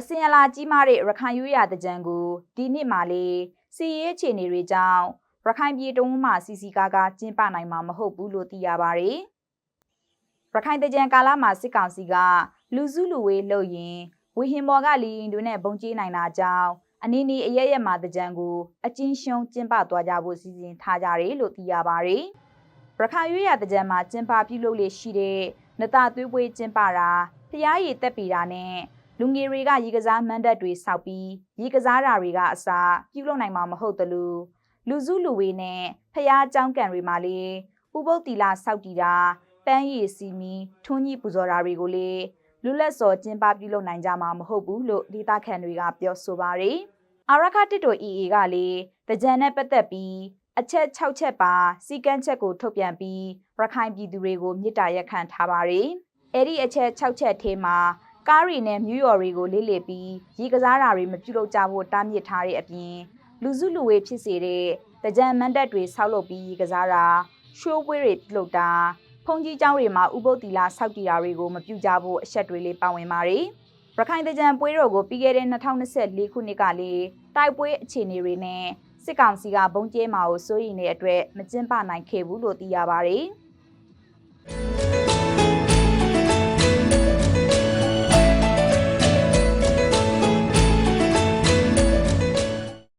အစင်အလာကြီးမားတဲ့ရခိုင်ရွေးရတဲ့ကြံကိုဒီနှစ်မှာလေစီရေးအခြေအနေတွေကြောင့်ရခိုင်ပြည်တုံးမှစီစီကားကားကျင်းပနိုင်မှာမဟုတ်ဘူးလို့သိရပါတယ်။ရခိုင်တကြံကာလမှာစစ်ကောင်စီကလူစုလူဝေးလုပ်ရင်ဝီဟင်ဘော်ကလီရင်တွေနဲ့ပုံကျေးနိုင်တာကြောင့်အနည်းနည်းအရရက်မှာတကြံကိုအချင်းရှုံးကျင်းပသွားကြဖို့စီစဉ်ထားကြတယ်လို့သိရပါတယ်။ရခိုင်ရွေးရတဲ့ကြံမှာကျင်းပပြုလုပ်လေရှိတဲ့နတသွေးပွေးကျင်းပတာဖျားရည်တက်ပီတာနဲ့ လူငယ်တွေကရီကစားမန်တပ်တွေစောက်ပြီးရီကစားတာတွေကအစားပြုလုပ်နိုင်မှာမဟုတ်သလိုလူစုလူဝေးနဲ့ဖျားကြောင်းကန်တွေမှာလေဥပုပ်တီလာစောက်တီတာပန်းရည်စီမီထွန်းကြီးပူဇော်တာတွေကိုလေလူလက်စော်ကျင်းပပြုလုပ်နိုင်ကြမှာမဟုတ်ဘူးလို့ဒေတာခန်တွေကပြောဆိုပါရယ်အာရခတစ်တို့ EA ကလေတကြံနဲ့ပတ်သက်ပြီးအချက်6ချက်ပါစီကန်းချက်ကိုထုတ်ပြန်ပြီးရခိုင်ပြည်သူတွေကိုမြစ်တာရက်ခံထားပါရယ်အဲ့ဒီအချက်6ချက်ထဲမှာ ကားရီနဲ့မြူယော်တွေကိုလေးလေပြီးရေကစားတာတွေမပြုလုပ်ကြဖို့တားမြစ်ထားတဲ့အပြင်လူစုလူဝေးဖြစ်စေတဲ့တကြံမန်တက်တွေဆောက်လုပ်ပြီးရေကစားတာရှိုးပွဲတွေပြုလုပ်တာဖုန်ကြီးကျောင်းတွေမှာဥပုပ်တီလာဆောက်တည်တာတွေကိုမပြုကြဖို့အချက်တွေလေးပါဝင်ပါတယ်ရခိုင်တကြံပွဲတော်ကိုပြီးခဲ့တဲ့2024ခုနှစ်ကလေတိုက်ပွဲအခြေအနေတွေနဲ့စစ်ကောင်စီကဘုံကျဲမှာကိုစိုးရိမ်နေတဲ့အတွက်မကျင်းပနိုင်ခဲ့ဘူးလို့သိရပါတယ်။